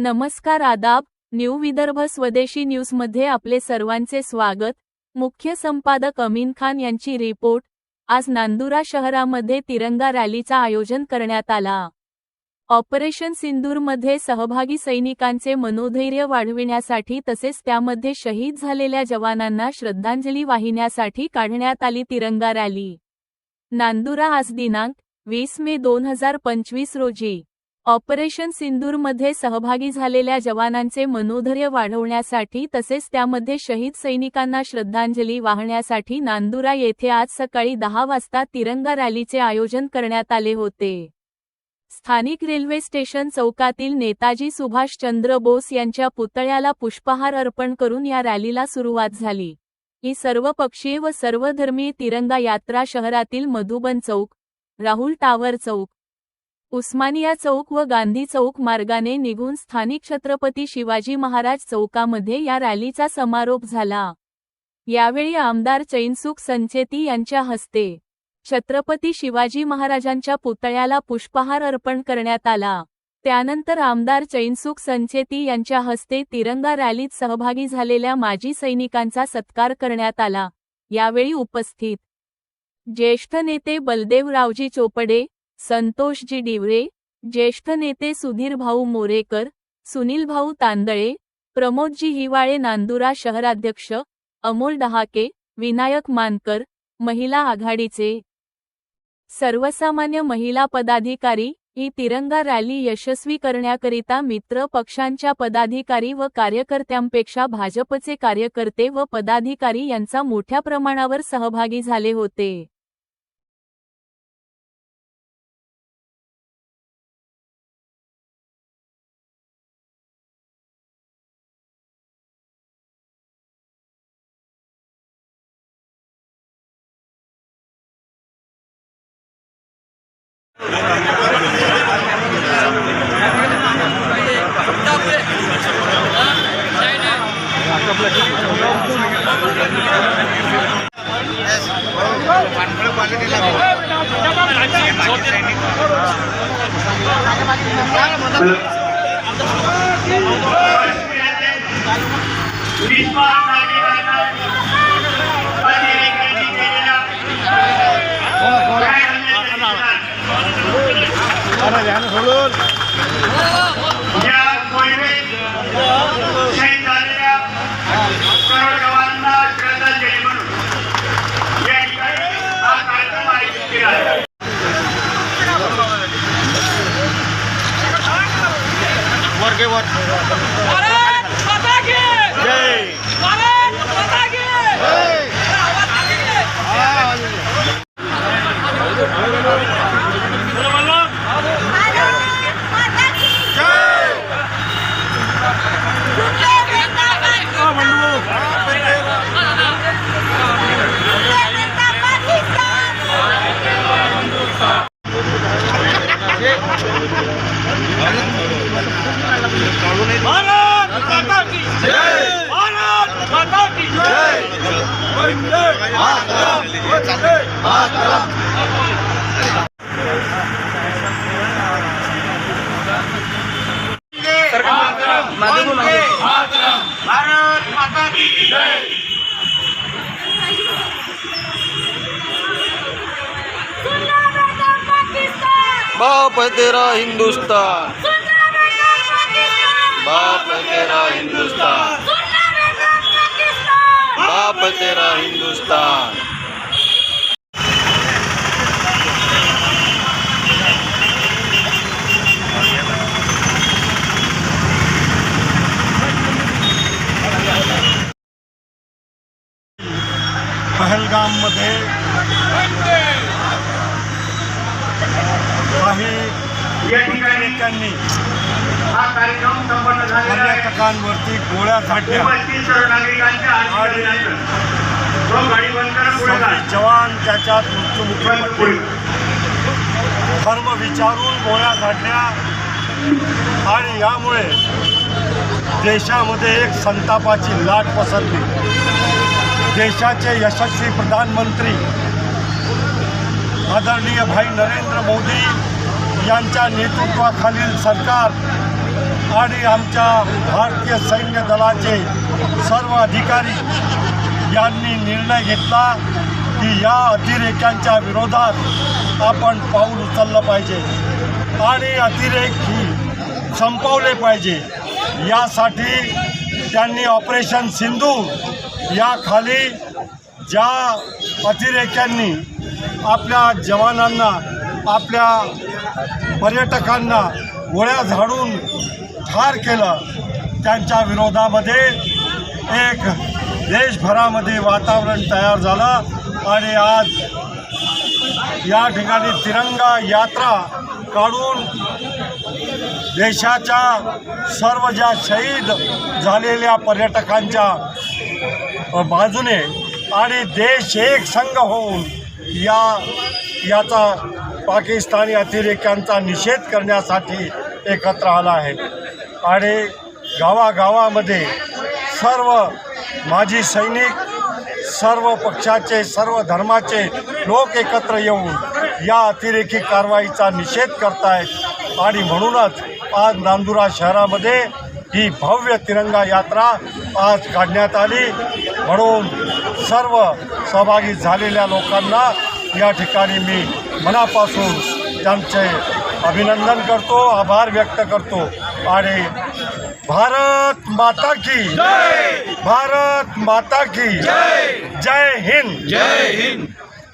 नमस्कार आदाब न्यू विदर्भ स्वदेशी न्यूजमध्ये आपले सर्वांचे स्वागत. मुख्य संपादक अमीन खान यांची रिपोर्ट. आज नांदुरा शहरामध्ये तिरंगा रॅलीचा आयोजन करण्यात आला. ऑपरेशन सिंदूरमध्ये सहभागी सैनिकांचे मनोधैर्य वाढविण्यासाठी तसेच त्यामध्ये शहीद झालेल्या जवानांना श्रद्धांजली वाहिण्यासाठी काढण्यात आली तिरंगा रॅली. नांदुरा आज दिनांक वीस मे दोन हजार पंचवीस रोजी. ऑपरेशन सिंदूरमध्ये सहभागी झालेल्या जवानांचे मनोधैर्य वाढवण्यासाठी तसेच त्यामध्ये शहीद सैनिकांना श्रद्धांजली वाहण्यासाठी नांदुरा येथे आज सकाळी दहा वाजता तिरंगा रॅलीचे आयोजन करण्यात आले होते. स्थानिक रेल्वे स्टेशन चौकातील नेताजी सुभाषचंद्र बोस यांच्या पुतळ्याला पुष्पहार अर्पण करून या रॅलीला सुरुवात झाली. ही सर्वपक्षीय व सर्वधर्मीय तिरंगा यात्रा शहरातील मधुबन चौक राहुल टावर चौक उस्मानिया चौक व गांधी चौक मार्गाने निघून स्थानिक छत्रपती शिवाजी महाराज चौकामध्ये या रॅलीचा समारोप झाला. यावेळी आमदार चैनसुख संचेती यांच्या हस्ते छत्रपती शिवाजी महाराजांच्या पुतळ्याला पुष्पहार अर्पण करण्यात आला. त्यानंतर आमदार चैनसुख संचेती यांच्या हस्ते तिरंगा रॅलीत सहभागी झालेल्या माजी सैनिकांचा सत्कार करण्यात आला. यावेळी उपस्थित ज्येष्ठ नेते बलदेवरावजी चोपडे संतोषजी डिवरे ज्येष्ठ नेते सुधीर भाऊ मोरेकर सुनील भाऊ तांदळे प्रमोदजी हिवाळे नांदुरा शहराध्यक्ष अमोल डहाके विनायक मानकर महिला आघाडीचे. सर्वसामान्य महिला पदाधिकारी ही तिरंगा रॅली यशस्वी करण्याकरिता मित्र पक्षांच्या पदाधिकारी व कार्यकर्त्यांपेक्षा भाजपचे कार्यकर्ते व पदाधिकारी यांचा मोठ्या प्रमाणावर सहभागी झाले होते. या मोहिमेत शहीद झालेल्या करोड जवानांना श्रद्धांजली बाप है तेरा हिंदुस्तान। बाप है तेरा हिंदुस्तान। बाप है तेरा हिंदुस्तान। पहलगाममध्ये काही या ठिकाणी आहे. पर्यटकांवरती गोळ्या झाडल्या. आणि जवान त्याच्यात मृत्युमुखी पडले धर्म विचारून गोळ्या झाडल्या. आणि यामुळे देशामध्ये एक संतापाची लाट पसरली. देशाचे यशस्वी प्रधानमंत्री आदरणीय भाई नरेंद्र मोदी यांच्या नेतृत्वाखालील सरकार आणि आमच्या भारतीय सैन्य दलाचे सर्व अधिकारी यांनी निर्णय घेतला की या अतिरेक्यांच्या विरोधात आपण पाऊल उचललं पाहिजे आणि अतिरेक ही संपवले पाहिजे. यासाठी त्यांनी ऑपरेशन सिंधू या खाली ज्या अतिरेक्यांनी आपल्या जवानांना आपल्या पर्यटकांना गोळ्या झाडून ठार केलं. त्यांच्या विरोधामध्ये एक देशभरामध्ये वातावरण तयार झालं. आणि आज या ठिकाणी तिरंगा यात्रा काढून देशाच्या सर्व ज्या शहीद झालेल्या पर्यटकांच्या बाजूने आणि देश एक संघ होऊन या याचा पाकिस्तानी अतिरेक्यांचा निषेध करण्यासाठी एकत्र आला आहे. आणि गावागावामध्ये सर्व माजी सैनिक सर्व पक्षाचे सर्व धर्माचे लोक एकत्र येऊन या अतिरेकी कारवाईचा निषेध करतायत. आणि म्हणूनच आज नांदुरा शहरामध्ये ही भव्य तिरंगा यात्रा आज काढण्यात आली. म्हणून सर्व सहभागी झालेल्या लोकांना या ठिकाणी मी मनापासून त्यांचे अभिनंदन करतो आभार व्यक्त करतो. आणि भारत माता की भारत माता की जय हिंद! जय हिंद!